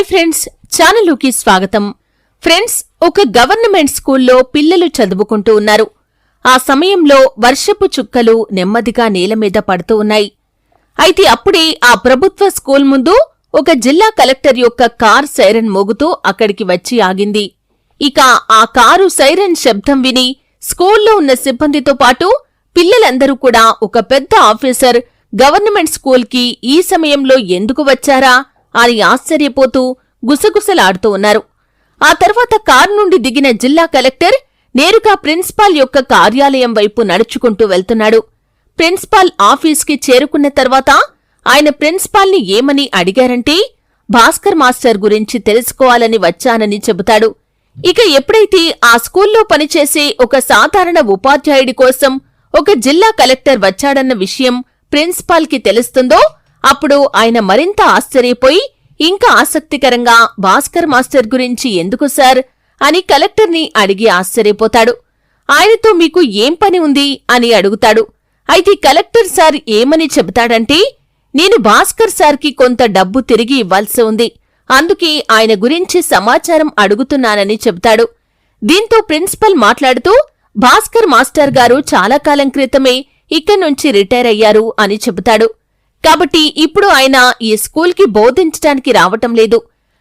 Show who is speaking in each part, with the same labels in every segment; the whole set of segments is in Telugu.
Speaker 1: హాయ్ ఫ్రెండ్స్ ఛానల్లోకి స్వాగతం. ఫ్రెండ్స్ ఒక గవర్నమెంట్ స్కూల్లో పిల్లలు చదువుకుంటూ ఉన్నారు. ఆ సమయంలో వర్షపు చుక్కలు నెమ్మదిగా నేల మీద పడుతూ ఉన్నాయి. అయితే అప్పుడే ఆ ప్రభుత్వ స్కూల్ ముందు ఒక జిల్లా కలెక్టర్ యొక్క కార్ సైరన్ మోగుతూ అక్కడికి వచ్చి ఆగింది. ఇక ఆ కారు సైరన్ శబ్దం విని స్కూల్లో ఉన్న సిబ్బందితో పాటు పిల్లలందరూ కూడా ఒక పెద్ద ఆఫీసర్ గవర్నమెంట్ స్కూల్కి ఈ సమయంలో ఎందుకు వచ్చారా? అని ఆశ్చర్యపోతూ గుసగుసలాడుతూ ఉన్నారు. ఆ తర్వాత కారు నుండి దిగిన జిల్లా కలెక్టర్ నేరుగా ప్రిన్సిపాల్ యొక్క కార్యాలయం వైపు నడుచుకుంటూ వెళ్తున్నాడు. ప్రిన్సిపాల్ ఆఫీస్కి చేరుకున్న తర్వాత ఆయన ప్రిన్సిపాల్ని ఏమని అడిగారంటే భాస్కర్ మాస్టర్ గురించి తెలుసుకోవాలని వచ్చానని చెబుతాడు. ఇక ఎప్పుడైతే ఆ స్కూల్లో పనిచేసే ఒక సాధారణ ఉపాధ్యాయుడి కోసం ఒక జిల్లా కలెక్టర్ వచ్చాడన్న విషయం ప్రిన్సిపాల్కి తెలుస్తుందో అప్పుడు ఆయన మరింత ఆశ్చర్యపోయి ఇంకా ఆసక్తికరంగా భాస్కర్ మాస్టర్ గురించి ఎందుకు సార్? అని కలెక్టర్ని అడిగి ఆశ్చర్యపోతాడు. ఆయనతో మీకు ఏం పని ఉంది? అని అడుగుతాడు. అయితే కలెక్టర్ సార్ ఏమని చెబుతాడంటే నేను భాస్కర్ సార్కి కొంత డబ్బు తిరిగి ఇవ్వాల్సి ఉంది. అందుకే ఆయన గురించి సమాచారం అడుగుతున్నానని చెబుతాడు. దీంతో ప్రిన్సిపల్ మాట్లాడుతూ భాస్కర్ మాస్టర్ గారు చాలా కాలం క్రితమే ఇక్కడి నుంచి రిటైర్ అయ్యారు అని చెబుతాడు. కాబట్టి ఇప్పుడు ఆయన ఈ స్కూల్కి బోధించటానికి రావటం లేదు.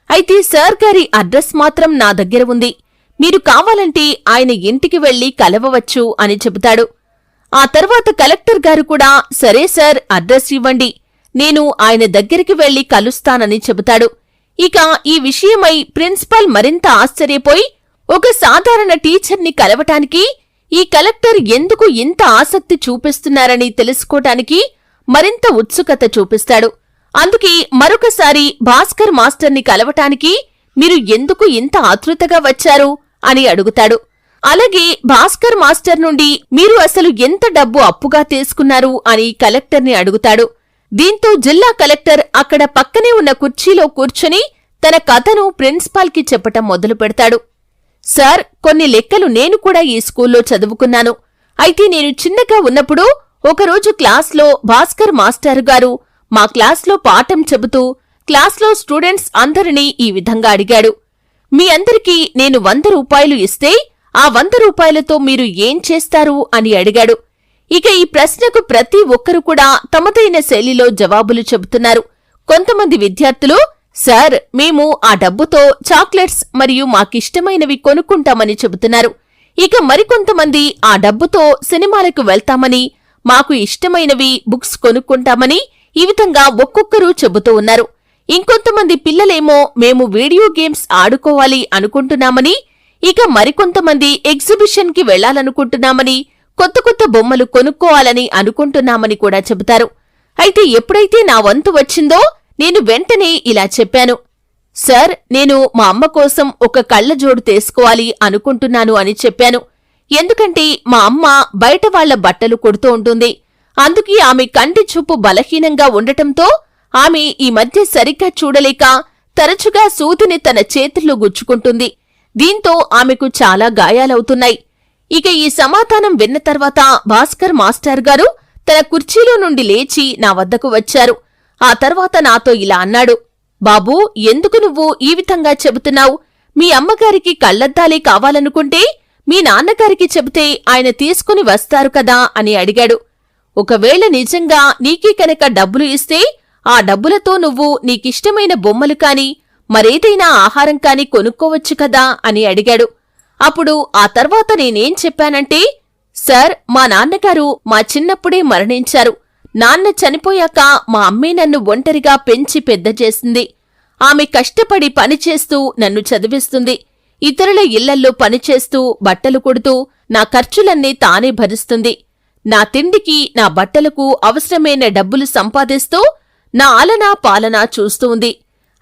Speaker 1: అయితే సార్ గారి అడ్రస్ మాత్రం నా దగ్గర ఉంది. మీరు కావాలంటే ఆయన ఇంటికి వెళ్ళి కలవవచ్చు అని చెబుతాడు. ఆ తర్వాత కలెక్టర్ గారు కూడా సరే సార్ అడ్రస్ ఇవ్వండి. నేను ఆయన దగ్గరికి వెళ్ళి కలుస్తానని చెబుతాడు. ఇక ఈ విషయమై ప్రిన్సిపల్ మరింత ఆశ్చర్యపోయి ఒక సాధారణ టీచర్ని కలవటానికి ఈ కలెక్టర్ ఎందుకు ఇంత ఆసక్తి చూపిస్తున్నారని తెలుసుకోటానికి మరింత ఉత్సుకత చూపిస్తాడు. అందుకే మరొకసారి భాస్కర్ మాస్టర్ని కలవటానికి మీరు ఎందుకు ఇంత ఆతృతగా వచ్చారు అని అడుగుతాడు. అలాగే భాస్కర్ మాస్టర్ నుండి మీరు అసలు ఎంత డబ్బు అప్పుగా తీసుకున్నారు అని కలెక్టర్ని అడుగుతాడు. దీంతో జిల్లా కలెక్టర్ అక్కడ పక్కనే ఉన్న కుర్చీలో కూర్చుని తన కథను ప్రిన్సిపాల్కి చెప్పటం మొదలు పెడతాడు. సార్ కొన్ని లెక్కలు నేను కూడా ఈ స్కూల్లో చదువుకున్నాను. అయితే నేను చిన్నగా ఉన్నప్పుడు ఒకరోజు క్లాస్లో భాస్కర్ మాస్టర్ గారు మా క్లాస్లో పాఠం చెబుతూ క్లాస్లో స్టూడెంట్స్ అందరినీ ఈ విధంగా అడిగాడు. మీ అందరికీ నేను వంద రూపాయలు ఇస్తే ఆ వంద రూపాయలతో మీరు ఏం చేస్తారు? అని అడిగాడు. ఇక ఈ ప్రశ్నకు ప్రతి ఒక్కరు కూడా తమదైన శైలిలో జవాబులు చెబుతున్నారు. కొంతమంది విద్యార్థులు సార్ మేము ఆ డబ్బుతో చాక్లెట్స్ మరియు మాకిష్టమైనవి కొనుక్కుంటామని చెబుతున్నారు. ఇక మరికొంతమంది ఆ డబ్బుతో సినిమాలకు వెళ్తామని మాకు ఇష్టమైనవి బుక్స్ కొనుక్కుంటామని ఈ విధంగా ఒక్కొక్కరు చెబుతూ ఉన్నారు. ఇంకొంతమంది పిల్లలేమో మేము వీడియో గేమ్స్ ఆడుకోవాలి అనుకుంటున్నామని ఇక మరికొంతమంది ఎగ్జిబిషన్కి వెళ్ళాలనుకుంటున్నామని కొత్త కొత్త బొమ్మలు కొనుక్కోవాలని అనుకుంటున్నామని కూడా చెబుతారు. అయితే ఎప్పుడైతే నా వంతు వచ్చిందో నేను వెంటనే ఇలా చెప్పాను. సార్ నేను మా అమ్మ కోసం ఒక కళ్ళజోడు తీసుకోవాలి అనుకుంటున్నాను అని చెప్పాను. ఎందుకంటే మా అమ్మ బయట వాళ్ళ బట్టలు కొడుతూ ఉంటుంది. అందుకే ఆమె కంటి చూపు బలహీనంగా ఉండటంతో ఆమె ఈ మధ్య సరిగ్గా చూడలేక తరచుగా సూదిని తన చేతుల్లో గుచ్చుకుంటుంది. దీంతో ఆమెకు చాలా గాయాలవుతున్నాయి. ఇక ఈ సమాధానం విన్న తర్వాత భాస్కర్ మాస్టర్ గారు తన కుర్చీలో నుండి లేచి నా వద్దకు వచ్చారు. ఆ తర్వాత నాతో ఇలా అన్నాడు. బాబూ ఎందుకు నువ్వు ఈ విధంగా చెబుతున్నావు? మీ అమ్మగారికి కళ్ళద్దాలే కావాలనుకుంటే మీ నాన్నగారికి చెబితే ఆయన తీసుకుని వస్తారు కదా అని అడిగాడు. ఒకవేళ నిజంగా నీకే కనుక డబ్బులు ఇస్తే ఆ డబ్బులతో నువ్వు నీకిష్టమైన బొమ్మలు కాని మరేదైనా ఆహారం కాని కొనుక్కోవచ్చు కదా అని అడిగాడు. అప్పుడు ఆ తర్వాత నేనేం చెప్పానంటే సార్ మా నాన్నగారు మా చిన్నప్పుడే మరణించారు. నాన్న చనిపోయాక మా అమ్మే నన్ను ఒంటరిగా పెంచి పెద్ద చేసింది. ఆమె కష్టపడి పనిచేస్తూ నన్ను చదివిస్తుంది. ఇతరుల ఇళ్ళల్లో పనిచేస్తూ బట్టలు కొడుతూ నా ఖర్చులన్నీ తానే భరిస్తుంది. నా తిండికి నా బట్టలకు అవసరమైన డబ్బులు సంపాదిస్తూ నా ఆలనా పాలనా చూస్తూ ఉంది.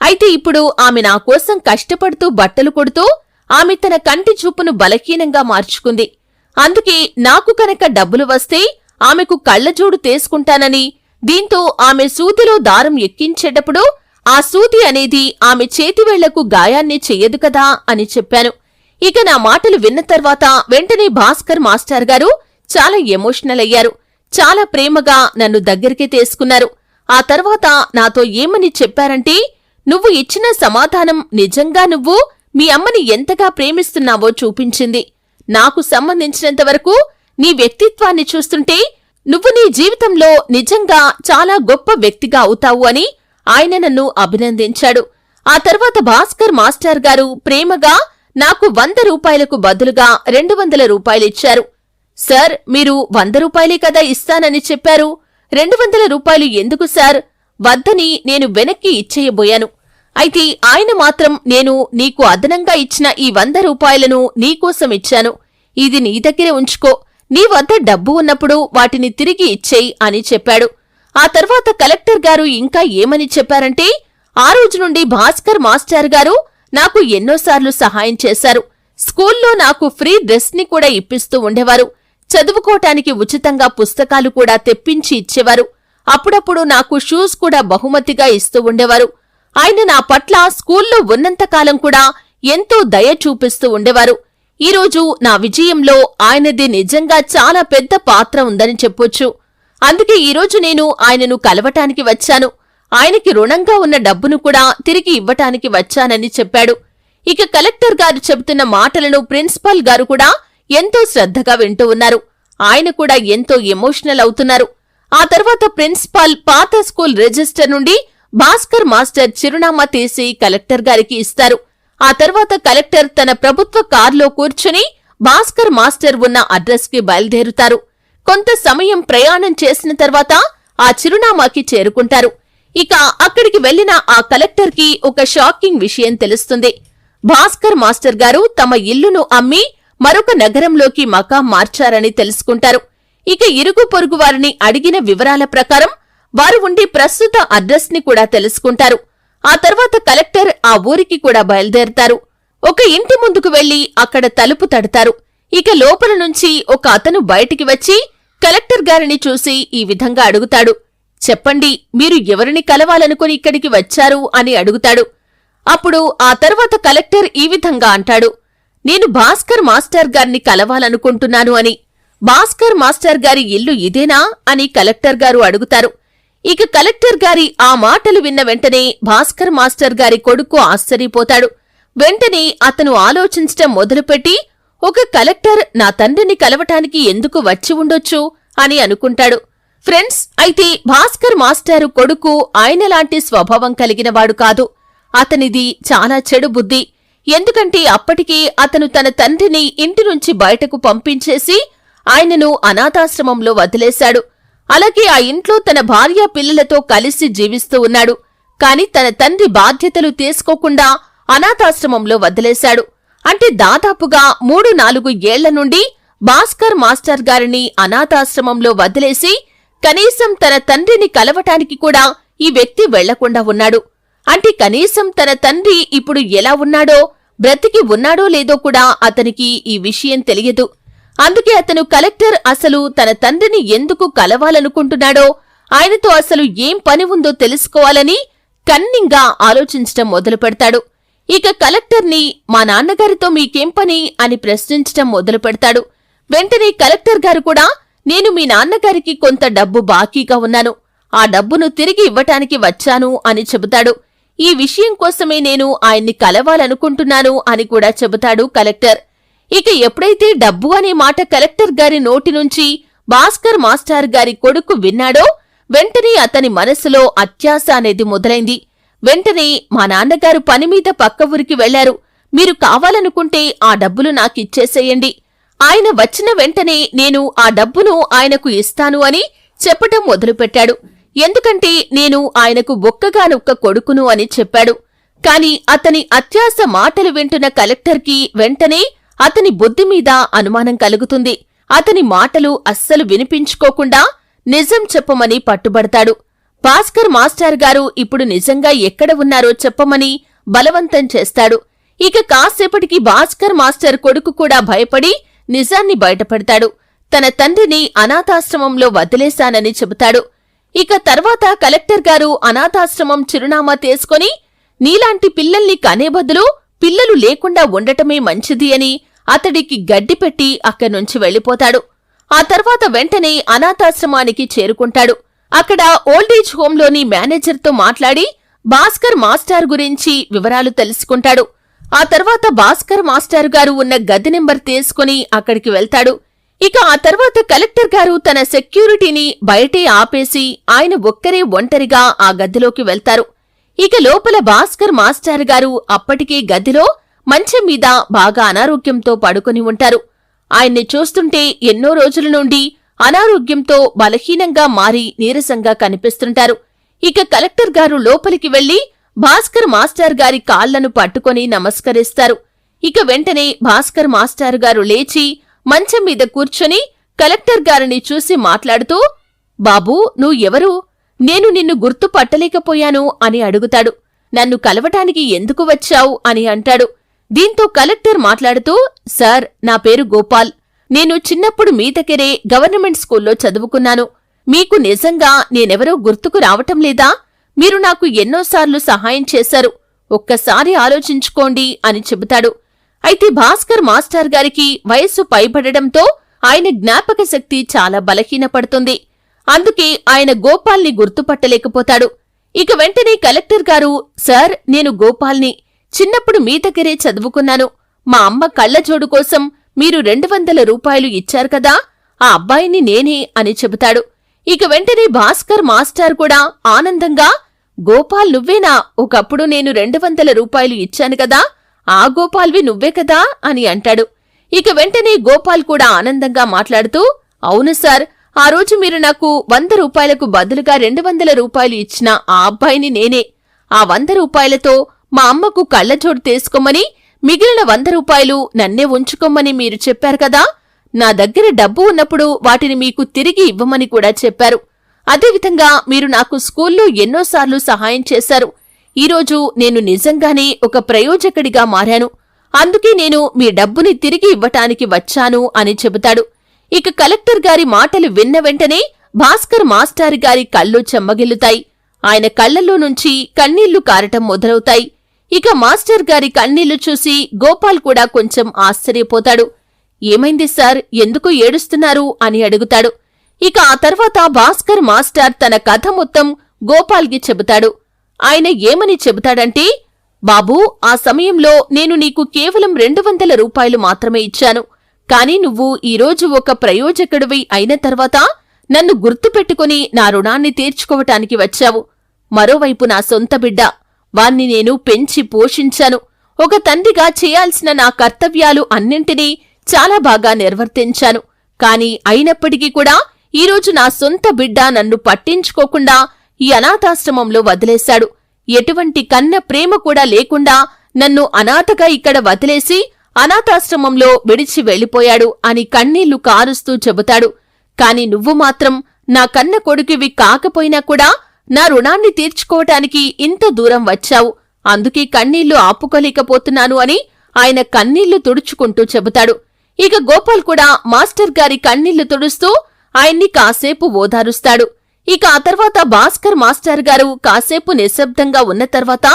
Speaker 1: అయితే ఇప్పుడు ఆమె నా కోసం కష్టపడుతూ బట్టలు కొడుతూ ఆమె తన కంటి చూపును బలహీనంగా మార్చుకుంది. అందుకే నాకు కనుక డబ్బులు వస్తే ఆమెకు కళ్ళజోడు తీసుకుంటానని దీంతో ఆమె సూదిలో దారం ఎక్కించేటప్పుడు ఆ సూది అనేది ఆమె చేతివేళ్ళకు గాయాన్ని చెయ్యదు కదా అని చెప్పాను. ఇక నా మాటలు విన్న తర్వాత వెంటనే భాస్కర్ మాస్టర్ గారు చాలా ఎమోషనల్ అయ్యారు. చాలా ప్రేమగా నన్ను దగ్గరికి తీసుకున్నారు. ఆ తర్వాత నాతో ఏమని చెప్పారంటే నువ్వు ఇచ్చిన సమాధానం నిజంగా నువ్వు మీ అమ్మని ఎంతగా ప్రేమిస్తున్నావో చూపించింది. నాకు సంబంధించినంతవరకు నీ వ్యక్తిత్వాన్ని చూస్తుంటే నువ్వు నీ జీవితంలో నిజంగా చాలా గొప్ప వ్యక్తిగా అవుతావు అని ఆయన నన్ను అభినందించాడు. ఆ తర్వాత భాస్కర్ మాస్టర్ గారు ప్రేమగా నాకు వంద రూపాయలకు బదులుగా రెండు వందల రూపాయలిచ్చారు సార్ మీరు వంద రూపాయలే కదా ఇస్తానని చెప్పారు. రెండు వందల రూపాయలు ఎందుకు సార్? వద్దని నేను వెనక్కి ఇచ్చేయబోయాను. అయితే ఆయన మాత్రం నేను నీకు అదనంగా ఇచ్చిన ఈ వంద రూపాయలను నీకోసం ఇచ్చాను. ఇది నీ దగ్గరే ఉంచుకో. నీ వద్ద డబ్బు ఉన్నప్పుడు వాటిని తిరిగి ఇచ్చేయి అని చెప్పాడు. ఆ తర్వాత కలెక్టర్ గారు ఇంకా ఏమని చెప్పారంటే ఆ రోజు నుండి భాస్కర్ మాస్టర్ గారు నాకు ఎన్నోసార్లు సహాయం చేశారు. స్కూల్లో నాకు ఫ్రీ డ్రెస్ని కూడా ఇప్పిస్తూ ఉండేవారు. చదువుకోటానికి ఉచితంగా పుస్తకాలు కూడా తెప్పించి ఇచ్చేవారు. అప్పుడప్పుడు నాకు షూస్ కూడా బహుమతిగా ఇస్తూ ఉండేవారు. ఆయన నా పట్ల స్కూల్లో ఉన్నంతకాలం కూడా ఎంతో దయ చూపిస్తూ ఉండేవారు. ఈరోజు నా విజయంలో ఆయనది నిజంగా చాలా పెద్ద పాత్ర ఉందని చెప్పొచ్చు. అందుకే ఈరోజు నేను ఆయనను కలవటానికి వచ్చాను. ఆయనకి రుణంగా ఉన్న డబ్బును కూడా తిరిగి ఇవ్వటానికి వచ్చానని చెప్పాడు. ఇక కలెక్టర్ గారు చెబుతున్న మాటలను ప్రిన్సిపాల్ గారు కూడా ఎంతో శ్రద్ధగా వింటూ ఉన్నారు. ఆయన కూడా ఎంతో ఎమోషనల్ అవుతున్నారు. ఆ తర్వాత ప్రిన్సిపాల్ పాత స్కూల్ రిజిస్టర్ నుండి భాస్కర్ మాస్టర్ చిరునామా తీసి కలెక్టర్ గారికి ఇస్తారు. ఆ తర్వాత కలెక్టర్ తన ప్రభుత్వ కారులో కూర్చుని భాస్కర్ మాస్టర్ ఉన్న అడ్రస్కి బయలుదేరుతారు. కొంత సమయం ప్రయాణం చేసిన తర్వాత ఆ చిరునామాకి చేరుకుంటారు. ఇక అక్కడికి వెళ్ళిన ఆ కలెక్టర్కి ఒక షాకింగ్ విషయం తెలుస్తుంది. భాస్కర్ మాస్టర్ గారు తమ ఇల్లును అమ్మి మరొక నగరంలోకి మకా మార్చారని తెలుసుకుంటారు. ఇక ఇరుగు పొరుగు వారిని అడిగిన వివరాల ప్రకారం వారు ఉండి ప్రస్తుత అడ్రస్ని కూడా తెలుసుకుంటారు. ఆ తర్వాత కలెక్టర్ ఆ ఊరికి కూడా బయలుదేరతారు. ఒక ఇంటి ముందుకు వెళ్ళి అక్కడ తలుపు తడతారు. ఇక లోపల నుంచి ఒక అతను బయటికి వచ్చి కలెక్టర్ గారిని చూసి ఈ విధంగా అడుగుతాడు. చెప్పండి మీరు ఎవరిని కలవాలనుకుని ఇక్కడికి వచ్చారు అని అడుగుతాడు. అప్పుడు ఆ తర్వాత కలెక్టర్ ఈ విధంగా అంటాడు. నేను భాస్కర్ మాస్టర్ గారిని కలవాలనుకుంటున్నాను అని. భాస్కర్ మాస్టర్ గారి ఇల్లు ఇదేనా అని కలెక్టర్ గారు అడుగుతారు. ఇక కలెక్టర్ గారి ఆ మాటలు విన్న వెంటనే భాస్కర్ మాస్టర్ గారి కొడుకు ఆశ్చర్యపోతాడు. వెంటనే అతను ఆలోచించటం మొదలుపెట్టి ఒక కలెక్టర్ నా తండ్రిని కలవటానికి ఎందుకు వచ్చి ఉండొచ్చు అని అనుకుంటాడు. ఫ్రెండ్స్ అయితే భాస్కర్ మాస్టారు కొడుకు ఆయనలాంటి స్వభావం కలిగినవాడు కాదు. అతనిది చాలా చెడు బుద్ధి. ఎందుకంటే అప్పటికే అతను తన తండ్రిని ఇంటి నుంచి బయటకు పంపించేసి ఆయనను అనాథాశ్రమంలో వదిలేశాడు. అలాగే ఆ ఇంట్లో తన భార్య పిల్లలతో కలిసి జీవిస్తూ ఉన్నాడు. కాని తన తండ్రి బాధ్యతలు తీసుకోకుండా అనాథాశ్రమంలో వదిలేశాడు. అంటే దాదాపుగా మూడు నాలుగు ఏళ్ళ నుండి భాస్కర్ మాస్టర్ గారిని అనాథాశ్రమంలో వదిలేసి కనీసం తన తండ్రిని కలవటానికి కూడా ఈ వ్యక్తి వెళ్ళకుండా ఉన్నాడు. అంటే కనీసం తన తండ్రి ఇప్పుడు ఎలా ఉన్నాడో బ్రతికి ఉన్నాడో లేదో కూడా అతనికి ఈ విషయం తెలియదు. అందుకే అతను కలెక్టర్ అసలు తన తండ్రిని ఎందుకు కలవాలనుకుంటున్నాడో ఆయనతో అసలు ఏం పని ఉందో తెలుసుకోవాలని కన్నింగా ఆలోచించటం మొదలు పెడతాడు ఇక కలెక్టర్ని మా నాన్నగారితో మీకేం పని అని ప్రశ్నించటం మొదలు పెడతాడు. వెంటనే కలెక్టర్ గారు కూడా నేను మీ నాన్నగారికి కొంత డబ్బు బాకీగా ఉన్నాను. ఆ డబ్బును తిరిగి ఇవ్వటానికి వచ్చాను అని చెబుతాడు. ఈ విషయం కోసమే నేను ఆయన్ని కలవాలనుకుంటున్నాను అని కూడా చెబుతాడు కలెక్టర్. ఇక ఎప్పుడైతే డబ్బు అనే మాట కలెక్టర్ గారి నోటి నుంచి భాస్కర్ మాస్టర్ గారి కొడుకు విన్నాడో వెంటనే అతని మనసులో అత్యాశ అనేది మొదలైంది. వెంటనే మా నాన్నగారు పనిమీద పక్క ఊరికి వెళ్ళారు. మీరు కావాలనుకుంటే ఆ డబ్బులు నాకిచ్చేసేయండి ఆయన వచ్చిన వెంటనే నేను ఆ డబ్బును ఆయనకు ఇస్తాను అని చెప్పటం మొదలుపెట్టాడు. ఎందుకంటే నేను ఆయనకు ఒక్కగానొక్క కొడుకును అని చెప్పాడు. కాని అతని అత్యాస మాటలు వింటున్న కలెక్టర్కి వెంటనే అతని బుద్ధి మీద అనుమానం కలుగుతుంది. అతని మాటలు అస్సలు వినిపించుకోకుండా నిజం చెప్పమని పట్టుబడతాడు. భాస్కర్ మాస్టర్ గారు ఇప్పుడు నిజంగా ఎక్కడ ఉన్నారో చెప్పమని బలవంతం చేస్తాడు. ఇక కాసేపటికి భాస్కర్ మాస్టర్ కొడుకు కూడా భయపడి నిజాన్ని బయటపడతాడు. తన తండ్రిని అనాథాశ్రమంలో వదిలేశానని చెబుతాడు. ఇక తర్వాత కలెక్టర్ గారు అనాథాశ్రమం చిరునామా తీసుకొని నీలాంటి పిల్లల్ని కనే బదులు పిల్లలు లేకుండా ఉండటమే మంచిది అని అతడికి గడ్డి పెట్టి అక్కడ్నుంచి వెళ్ళిపోతాడు ఆ తర్వాత వెంటనే అనాథాశ్రమానికి చేరుకుంటాడు. అక్కడ ఓల్డేజ్ హోంలోని మేనేజర్తో మాట్లాడి భాస్కర్ మాస్టర్ గురించి వివరాలు తెలుసుకుంటాడు. ఆ తర్వాత భాస్కర్ మాస్టర్ గారు ఉన్న గది నెంబర్ తీసుకుని అక్కడికి వెళ్తాడు. ఇక ఆ తర్వాత కలెక్టర్ గారు తన సెక్యూరిటీని బయటే ఆపేసి ఆయన ఒక్కరే ఒంటరిగా ఆ గదిలోకి వెళ్తారు. ఇక లోపల భాస్కర్ మాస్టర్ గారు అప్పటికే గదిలో మంచం మీద బాగా అనారోగ్యంతో పడుకొని ఉంటారు. ఆయన్ని చూస్తుంటే ఎన్నో రోజుల నుండి అనారోగ్యంతో బలహీనంగా మారి నీరసంగా కనిపిస్తుంటారు. ఇక కలెక్టర్ గారు లోపలికి వెళ్ళి భాస్కర్ మాస్టర్ గారి కాళ్ళను పట్టుకొని నమస్కరిస్తారు. ఇక వెంటనే భాస్కర్ మాస్టర్ గారు లేచి మంచం మీద కూర్చొని కలెక్టర్ గారిని చూసి మాట్లాడుతూ బాబూ నువ్వు ఎవరు? నేను నిన్ను గుర్తుపట్టలేకపోయాను అని అడుగుతాడు. నన్ను కలవటానికి ఎందుకు వచ్చావు? అని అంటాడు. దీంతో కలెక్టర్ మాట్లాడుతూ సార్ నా పేరు గోపాల్. నేను చిన్నప్పుడు మీ దగ్గరే గవర్నమెంట్ స్కూల్లో చదువుకున్నాను. మీకు నిజంగా నేనెవరో గుర్తుకు రావటం లేదా? మీరు నాకు ఎన్నోసార్లు సహాయం చేశారు. ఒక్కసారి ఆలోచించుకోండి అని చెబుతాడు. అయితే భాస్కర్ మాస్టర్ గారికి వయస్సు పైబడడంతో ఆయన జ్ఞాపక శక్తి చాలా బలహీనపడుతుంది. అందుకే ఆయన గోపాల్ని గుర్తుపట్టలేకపోతాడు. ఇక వెంటనే కలెక్టర్ గారు సార్ నేను గోపాల్ని. చిన్నప్పుడు మీ దగ్గరే చదువుకున్నాను. మా అమ్మ కళ్ళజోడు కోసం మీరు రెండు వందల రూపాయలు ఇచ్చారు కదా ఆ అబ్బాయిని నేనే అని చెబుతాడు. ఇక వెంటనే భాస్కర్ మాస్టర్ కూడా ఆనందంగా గోపాల్ నువ్వేనా? ఒకప్పుడు నేను రెండు వందల రూపాయలు ఇచ్చాను కదా ఆ గోపాల్వి నువ్వే కదా అని అంటాడు. ఇక వెంటనే గోపాల్ కూడా ఆనందంగా మాట్లాడుతూ అవును సార్ ఆ రోజు మీరు నాకు వంద రూపాయలకు బదులుగా రెండు వందల రూపాయలు ఇచ్చిన ఆ అబ్బాయిని నేనే. ఆ వంద రూపాయలతో మా అమ్మకు కళ్ళజోడు తీసుకోమని మిగిలిన వంద రూపాయలు నన్నే ఉంచుకోమని మీరు చెప్పారు కదా? నా దగ్గర డబ్బు ఉన్నప్పుడు వాటిని మీకు తిరిగి ఇవ్వమని కూడా చెప్పారు. అదేవిధంగా మీరు నాకు స్కూల్లో ఎన్నోసార్లు సహాయం చేశారు. ఈరోజు నేను నిజంగానే ఒక ప్రయోజకుడిగా మారాను. అందుకే నేను మీ డబ్బుని తిరిగి ఇవ్వటానికి వచ్చాను అని చెబుతాడు. ఇక కలెక్టర్ గారి మాటలు విన్న వెంటనే భాస్కర్ మాస్టారి గారి కళ్ళు చెమ్మగిల్లుతాయి. ఆయన కళ్ళలో నుంచి కన్నీళ్ళు కారటం మొదలవుతాయి. ఇక మాస్టర్ గారి కన్నీళ్ళు చూసి గోపాల్ కూడా కొంచెం ఆశ్చర్యపోతాడు. ఏమైంది సార్? ఎందుకు ఏడుస్తున్నారు? అని అడుగుతాడు. ఇక ఆ తర్వాత భాస్కర్ మాస్టర్ తన కథ మొత్తం గోపాల్కి చెబుతాడు. ఆయన ఏమని చెబుతాడంటే బాబూ ఆ సమయంలో నేను నీకు కేవలం రెండు వందల రూపాయలు మాత్రమే ఇచ్చాను. కాని నువ్వు ఈరోజు ఒక ప్రయోజకుడివి అయిన తర్వాత నన్ను గుర్తుపెట్టుకుని నా రుణాన్ని తీర్చుకోవటానికి వచ్చావు. మరోవైపు నా సొంత బిడ్డ వాణ్ణి నేను పెంచి పోషించాను. ఒక తండ్రిగా చేయాల్సిన నా కర్తవ్యాలు అన్నింటినీ చాలా బాగా నిర్వర్తించాను. కాని అయినప్పటికీ కూడా ఈరోజు నా సొంత బిడ్డ నన్ను పట్టించుకోకుండా ఈ అనాథాశ్రమంలో వదిలేశాడు. ఎటువంటి కన్న ప్రేమ కూడా లేకుండా నన్ను అనాథగా ఇక్కడ వదిలేసి అనాథాశ్రమంలో విడిచి వెళ్ళిపోయాడు అని కన్నీళ్ళు కారుస్తూ చెబుతాడు. కాని నువ్వు మాత్రం నా కన్న కొడుకువి కాకపోయినా కూడా నా రుణాన్ని తీర్చుకోవటానికి ఇంత దూరం వచ్చావు. అందుకే కన్నీళ్ళు ఆపుకోలేకపోతున్నాను అని ఆయన కన్నీళ్ళు తుడుచుకుంటూ చెబుతాడు. ఇక గోపాల్ కూడా మాస్టర్ గారి కన్నీళ్ళు తుడుస్తూ ఆయన్ని కాసేపు ఓదారుస్తాడు. ఇక ఆ తర్వాత భాస్కర్ మాస్టర్ గారు కాసేపు నిశ్శబ్దంగా ఉన్న తర్వాత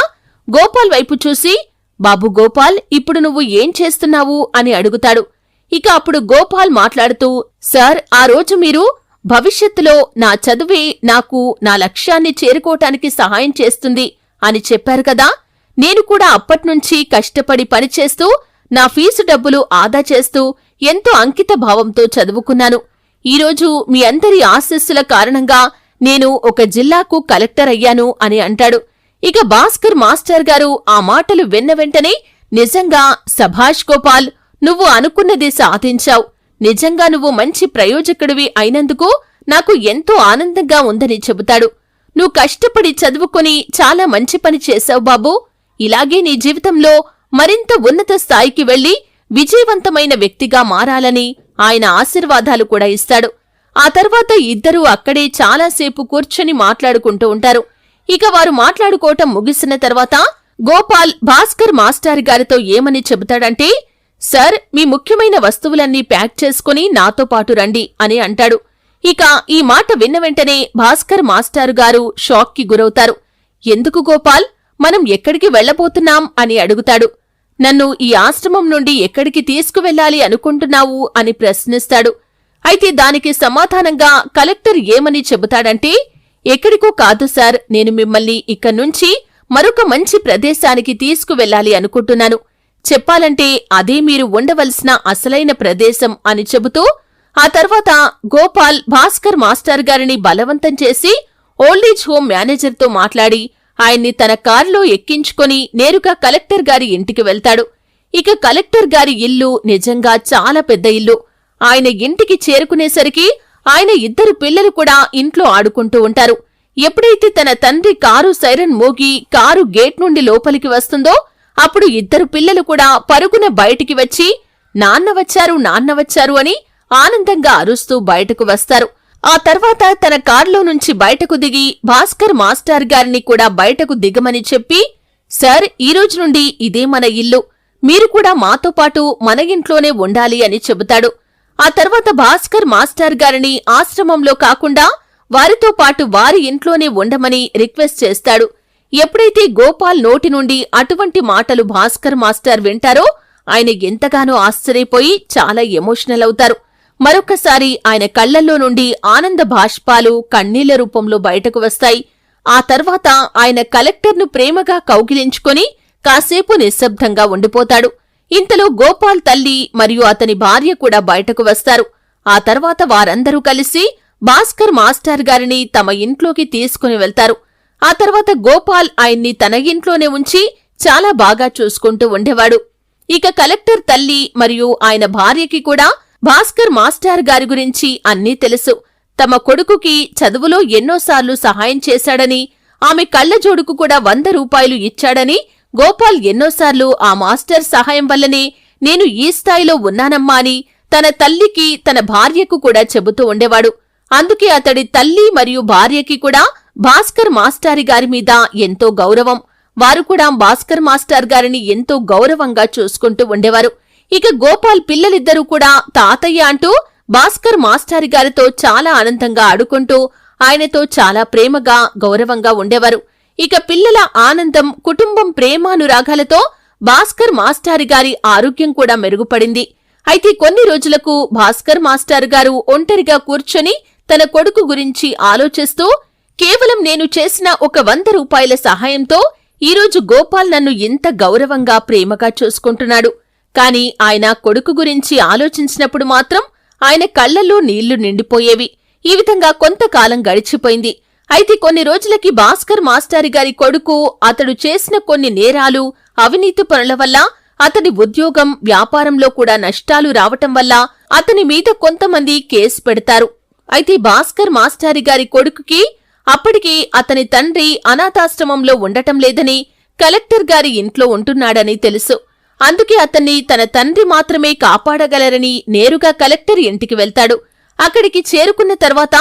Speaker 1: గోపాల్ వైపు చూసి బాబు గోపాల్ ఇప్పుడు నువ్వు ఏం చేస్తున్నావు? అని అడుగుతాడు. ఇక అప్పుడు గోపాల్ మాట్లాడుతూ సార్ ఆ రోజు మీరు భవిష్యత్తులో నా చదువే నాకు నా లక్ష్యాన్ని చేరుకోవటానికి సహాయం చేస్తుంది అని చెప్పారు కదా. నేను కూడా అప్పట్నుంచి కష్టపడి పనిచేస్తూ నా ఫీజు డబ్బులు ఆదా చేస్తూ ఎంతో అంకిత భావంతో చదువుకున్నాను. ఈరోజు మీ అందరి ఆశస్సుల కారణంగా నేను ఒక జిల్లాకు కలెక్టర్ అయ్యాను అని అంటాడు. ఇక భాస్కర్ మాస్టర్ గారు ఆ మాటలు విన్న వెంటనే నిజంగా సభాష్ గోపాల్ నువ్వు అనుకున్నది సాధించావు. నిజంగా నువ్వు మంచి ప్రయోజకుడివి అయినందుకు నాకు ఎంతో ఆనందంగా ఉందని చెబుతాడు. నువ్వు కష్టపడి చదువుకొని చాలా మంచి పని చేశావు బాబూ. ఇలాగే నీ జీవితంలో మరింత ఉన్నత స్థాయికి వెళ్ళి విజయవంతమైన వ్యక్తిగా మారాలని ఆయన ఆశీర్వాదాలు కూడా ఇస్తాడు. ఆ తర్వాత ఇద్దరూ అక్కడే చాలాసేపు కూర్చొని మాట్లాడుకుంటూ ఉంటారు. ఇక వారు మాట్లాడుకోవటం ముగిసిన తర్వాత గోపాల్ భాస్కర్ మాస్టర్ గారితో ఏమని చెబుతాడంటే సార్ మీ ముఖ్యమైన వస్తువులన్నీ ప్యాక్ చేసుకుని నాతో పాటు రండి అని అంటాడు. ఇక ఈ మాట విన్న వెంటనే భాస్కర్ మాస్టారు గారు షాక్కి గురవుతారు. ఎందుకు గోపాల్? మనం ఎక్కడికి వెళ్ళబోతున్నాం అని అడుగుతాడు. నన్ను ఈ ఆశ్రమం నుండి ఎక్కడికి తీసుకువెళ్ళాలి అనుకుంటున్నావు అని ప్రశ్నిస్తాడు. అయితే దానికి సమాధానంగా కలెక్టర్ ఏమని చెబుతాడంటే ఎక్కడికో కాదు సార్ నేను మిమ్మల్ని ఇక్కడ్నుంచి మరొక మంచి ప్రదేశానికి తీసుకువెళ్ళాలి అనుకుంటున్నాను. చెప్పాలంటే అదే మీరు ఉండవలసిన అసలైన ప్రదేశం అని చెబుతూ ఆ తర్వాత గోపాల్ భాస్కర్ మాస్టర్ గారిని బలవంతం చేసి ఓల్డేజ్ హోమ్ మేనేజర్తో మాట్లాడి ఆయన్ని తన కారులో ఎక్కించుకొని నేరుగా కలెక్టర్ గారి ఇంటికి వెళ్తాడు. ఇక కలెక్టర్ గారి ఇల్లు నిజంగా చాలా పెద్ద ఇల్లు. ఆయన ఇంటికి చేరుకునేసరికి ఆయన ఇద్దరు పిల్లలు కూడా ఇంట్లో ఆడుకుంటూ ఉంటారు. ఎప్పుడైతే తన తండ్రి కారు సైరన్ మోగి కారు గేట్ నుండి లోపలికి వస్తుందో అప్పుడు ఇద్దరు పిల్లలు కూడా పరుగున బయటికి వచ్చి నాన్న వచ్చారు నాన్న వచ్చారు అని ఆనందంగా అరుస్తూ బయటకు వస్తారు. ఆ తర్వాత తన కారులో నుంచి బయటకు దిగి భాస్కర్ మాస్టర్ గారిని కూడా బయటకు దిగమని చెప్పి సార్ ఈ రోజు నుండి ఇదే మన ఇల్లు. మీరు కూడా మాతో పాటు మన ఇంట్లోనే ఉండాలి అని చెబుతాడు. ఆ తర్వాత భాస్కర్ మాస్టర్ గారిని ఆశ్రమంలో కాకుండా వారితో పాటు వారి ఇంట్లోనే ఉండమని రిక్వెస్ట్ చేస్తాడు. ఎప్పుడైతే గోపాల్ నోటి నుండి అటువంటి మాటలు భాస్కర్ మాస్టర్ వింటారో ఆయన ఎంతగానో ఆశ్చర్యపోయి చాలా ఎమోషనల్ అవుతారు. మరొకసారి ఆయన కళ్ళల్లో నుండి ఆనంద భాష్పాలు కన్నీళ్ళ రూపంలో బయటకు వస్తాయి. ఆ తర్వాత ఆయన కలెక్టర్ను ప్రేమగా కౌగిలించుకొని కాసేపు నిశ్శబ్దంగా ఉండిపోతాడు. ఇంతలో గోపాల్ తల్లి మరియు అతని భార్య కూడా బయటకు వస్తారు. ఆ తర్వాత వారందరూ కలిసి భాస్కర్ మాస్టర్ గారిని తమ ఇంట్లోకి తీసుకుని వెళ్తారు. ఆ తర్వాత గోపాల్ ఆయన్ని తన ఇంట్లోనే ఉంచి చాలా బాగా చూసుకుంటూ ఉండేవాడు. ఇక కలెక్టర్ తల్లి మరియు ఆయన భార్యకి కూడా భాస్కర్ మాస్టర్ గారి గురించి అన్నీ తెలుసు. తమ కొడుకుకి చదువులో ఎన్నోసార్లు సహాయం చేశాడని ఆమె కళ్ళజోడుకు కూడా వంద రూపాయలు ఇచ్చాడని గోపాల్ ఎన్నోసార్లు ఆ మాస్టర్ సహాయం వల్లనే నేను ఈ స్థాయిలో ఉన్నానమ్మా అని తన తల్లికి తన భార్యకు కూడా చెబుతూ ఉండేవాడు. అందుకే అతడి తల్లి మరియు భార్యకి కూడా భాస్కర్ మాస్టారి గారి మీద ఎంతో గౌరవం. వారు కూడా భాస్కర్ మాస్టర్ గారిని ఎంతో గౌరవంగా చూసుకుంటూ ఉండేవారు. ఇక గోపాల్ పిల్లలిద్దరూ కూడా తాతయ్య అంటూ భాస్కర్ మాస్టారి గారితో చాలా ఆనందంగా ఆడుకుంటూ ఆయనతో చాలా ప్రేమగా గౌరవంగా ఉండేవారు. ఇక పిల్లల ఆనందం కుటుంబం ప్రేమానురాగాలతో భాస్కర్ మాస్టారి గారి ఆరోగ్యం కూడా మెరుగుపడింది. అయితే కొన్ని రోజులకు భాస్కర్ మాస్టారు గారు ఒంటరిగా కూర్చొని తన కొడుకు గురించి ఆలోచిస్తూ కేవలం నేను చేసిన ఒక వంద రూపాయల సహాయంతో ఈరోజు గోపాల్ నన్ను ఇంత గౌరవంగా ప్రేమగా చూసుకుంటున్నాడు. కాని ఆయన కొడుకు గురించి ఆలోచించినప్పుడు మాత్రం ఆయన కళ్ళలో నీళ్ళు నిండిపోయేవి. ఈ విధంగా కొంతకాలం గడిచిపోయింది. అయితే కొన్ని రోజులకి భాస్కర్ మాస్టారి గారి కొడుకు అతడు చేసిన కొన్ని నేరాలు అవినీతి పనుల వల్ల అతడి ఉద్యోగం వ్యాపారంలో కూడా నష్టాలు రావటం వల్ల అతని మీద కొంతమంది కేసు పెడతారు. అయితే భాస్కర్ మాస్టారి గారి కొడుకుకి అప్పటికి అతని తండ్రి అనాథాశ్రమంలో ఉండటం లేదని కలెక్టర్ గారి ఇంట్లో ఉంటున్నాడని తెలుసు. అందుకే అతన్ని తన తండ్రి మాత్రమే కాపాడగలరని నేరుగా కలెక్టర్ ఇంటికి వెళ్తాడు. అక్కడికి చేరుకున్న తర్వాత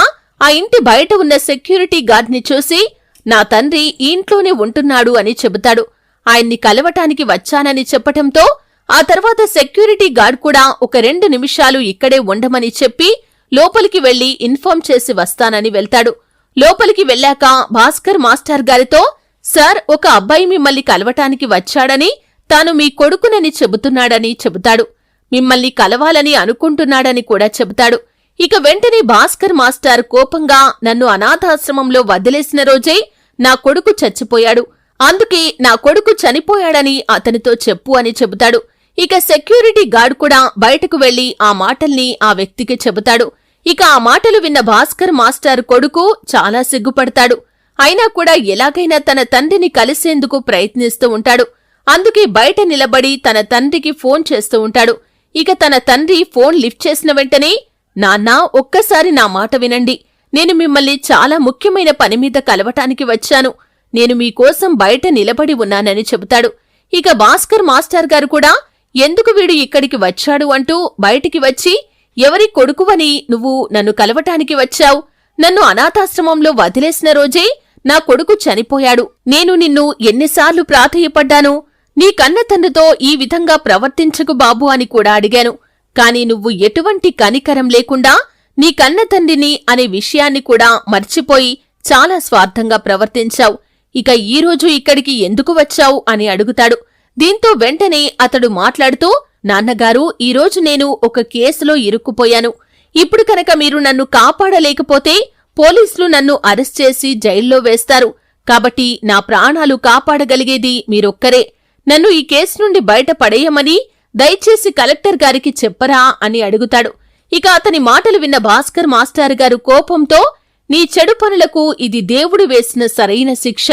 Speaker 1: ఆ ఇంటి బయట ఉన్న సెక్యూరిటీ గార్డ్ని చూసి నా తండ్రి ఈ ఇంట్లోనే ఉంటున్నాడు అని చెబుతాడు. ఆయన్ని కలవటానికి వచ్చానని చెప్పటంతో ఆ తర్వాత సెక్యూరిటీ గార్డ్ కూడా ఒక రెండు నిమిషాలు ఇక్కడే ఉండమని చెప్పి లోపలికి వెళ్ళి ఇన్ఫార్మ్ చేసి వస్తానని వెళ్తాడు. లోపలికి వెళ్ళాక భాస్కర్ మాస్టర్ గారితో సార్ ఒక అబ్బాయి మిమ్మల్ని కలవటానికి వచ్చాడని తాను మీ కొడుకునని చెబుతున్నాడని చెబుతాడు. మిమ్మల్ని కలవాలని అనుకుంటున్నాడని కూడా చెబుతాడు. ఇక వెంటనే భాస్కర్ మాస్టర్ కోపంగా నన్ను అనాథాశ్రమంలో వదిలేసిన రోజే నా కొడుకు చచ్చిపోయాడు. అందుకే నా కొడుకు చనిపోయాడని అతనితో చెప్పు అని చెబుతాడు. ఇక సెక్యూరిటీ గార్డ్ కూడా బయటకు వెళ్ళి ఆ మాటల్ని ఆ వ్యక్తికి చెబుతాడు. ఇక ఆ మాటలు విన్న భాస్కర్ మాస్టర్ కొడుకు చాలా సిగ్గుపడతాడు. అయినా కూడా ఎలాగైనా తన తండ్రిని కలిసేందుకు ప్రయత్నిస్తూ ఉంటాడు. అందుకే బయట నిలబడి తన తండ్రికి ఫోన్ చేస్తూ ఉంటాడు. ఇక తన తండ్రి ఫోన్ లిఫ్ట్ చేసిన వెంటనే నాన్నా ఒక్కసారి నా మాట వినండి. నేను మిమ్మల్ని చాలా ముఖ్యమైన పని మీద కలవటానికి వచ్చాను. నేను మీకోసం బయట నిలబడి ఉన్నానని చెబుతాడు. ఇక భాస్కర్ మాస్టర్ గారు కూడా ఎందుకు వీడు ఇక్కడికి వచ్చాడు? అంటూ బయటికి వచ్చి ఎవరి కొడుకువని నువ్వు నన్ను కలవటానికి వచ్చావు? నన్ను అనాథాశ్రమంలో వదిలేసిన రోజే నా కొడుకు చనిపోయాడు. నేను నిన్ను ఎన్నిసార్లు ప్రాధేయపడ్డాను. నీ కన్న తండ్రితో ఈ విధంగా ప్రవర్తించకు బాబు అని కూడా అడిగాను. కాని నువ్వు ఎటువంటి కనికరం లేకుండా నీ కన్న తండ్రిని అనే విషయాన్ని కూడా మర్చిపోయి చాలా స్వార్థంగా ప్రవర్తించావు. ఇక ఈరోజు ఇక్కడికి ఎందుకు వచ్చావు అని అడుగుతాడు. దీంతో వెంటనే అతడు మాట్లాడుతూ నాన్నగారు ఈరోజు నేను ఒక కేసులో ఇరుక్కుపోయాను. ఇప్పుడు కనుక మీరు నన్ను కాపాడలేకపోతే పోలీసులు నన్ను అరెస్ట్ చేసి జైల్లో వేస్తారు. కాబట్టి నా ప్రాణాలు కాపాడగలిగేది మీరొక్కరే. నన్ను ఈ కేసు నుండి బయట పడేయమని దయచేసి కలెక్టర్ గారికి చెప్పరా అని అడుగుతాడు. ఇక అతని మాటలు విన్న భాస్కర్ మాస్టర్ గారు కోపంతో నీ చెడు పనులకు ఇది దేవుడు వేసిన సరైన శిక్ష.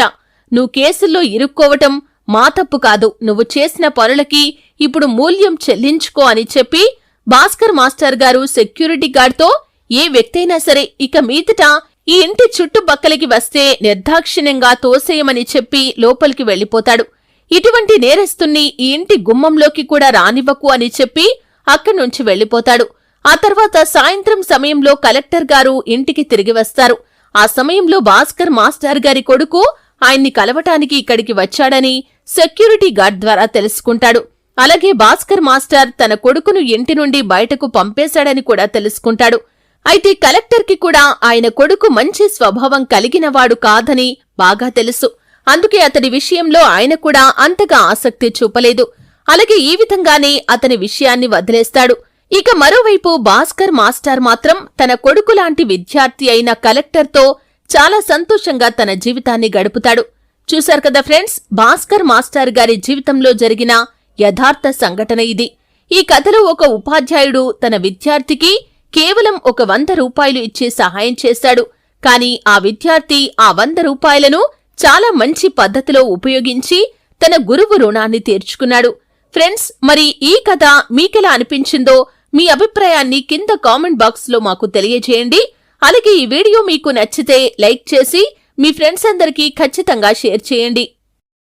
Speaker 1: నువ్వు కేసుల్లో ఇరుక్కోవటం మా తప్పు కాదు. నువ్వు చేసిన పనులకి ఇప్పుడు మూల్యం చెల్లించుకో అని చెప్పి భాస్కర్ మాస్టర్ గారు సెక్యూరిటీ గార్డ్తో ఏ వ్యక్తైనా సరే ఇక మీదట ఈ ఇంటి చుట్టుపక్కలకి వస్తే నిర్దాక్షిణ్యంగా తోసేయమని చెప్పి లోపలికి వెళ్ళిపోతాడు ఇటువంటి నేరస్తుణ్ణి ఈ ఇంటి గుమ్మంలోకి కూడా రానివ్వకు అని చెప్పి అక్కడి నుంచి వెళ్ళిపోతాడు ఆ తర్వాత సాయంత్రం సమయంలో కలెక్టర్ గారు ఇంటికి తిరిగి వస్తారు. ఆ సమయంలో భాస్కర్ మాస్టర్ గారి కొడుకు ఆయన్ని కలవటానికి ఇక్కడికి వచ్చాడని సెక్యూరిటీ గార్డ్ ద్వారా తెలుసుకుంటాడు. అలాగే భాస్కర్ మాస్టర్ తన కొడుకును ఇంటి నుండి బయటకు పంపేశాడని కూడా తెలుసుకుంటాడు. అయితే కలెక్టర్కి కూడా ఆయన కొడుకు మంచి స్వభావం కలిగినవాడు కాదని బాగా తెలుసు. అందుకే అతడి విషయంలో ఆయన కూడా అంతగా ఆసక్తి చూపలేదు. అలాగే ఈ విధంగానే అతని విషయాన్ని వదిలేస్తాడు. ఇక మరోవైపు భాస్కర్ మాస్టర్ మాత్రం తన కొడుకు లాంటి విద్యార్థి అయిన కలెక్టర్తో చాలా సంతోషంగా తన జీవితాన్ని గడుపుతాడు. చూశారు కదా ఫ్రెండ్స్ భాస్కర్ మాస్టర్ గారి జీవితంలో జరిగిన యథార్థ సంఘటన ఇది. ఈ కథలో ఒక ఉపాధ్యాయుడు తన విద్యార్థికి కేవలం ఒక వంద రూపాయలు ఇచ్చి సహాయం చేశాడు. కాని ఆ విద్యార్థి ఆ వంద రూపాయలను చాలా మంచి పద్ధతిలో ఉపయోగించి తన గురువు రుణాన్ని తీర్చుకున్నాడు. ఫ్రెండ్స్ మరి ఈ కథ మీకెలా అనిపించిందో మీ అభిప్రాయాన్ని కింద కామెంట్ బాక్స్లో మాకు తెలియజేయండి. అలాగే ఈ వీడియో మీకు నచ్చితే లైక్ చేసి మీ ఫ్రెండ్స్ అందరికీ ఖచ్చితంగా షేర్ చేయండి.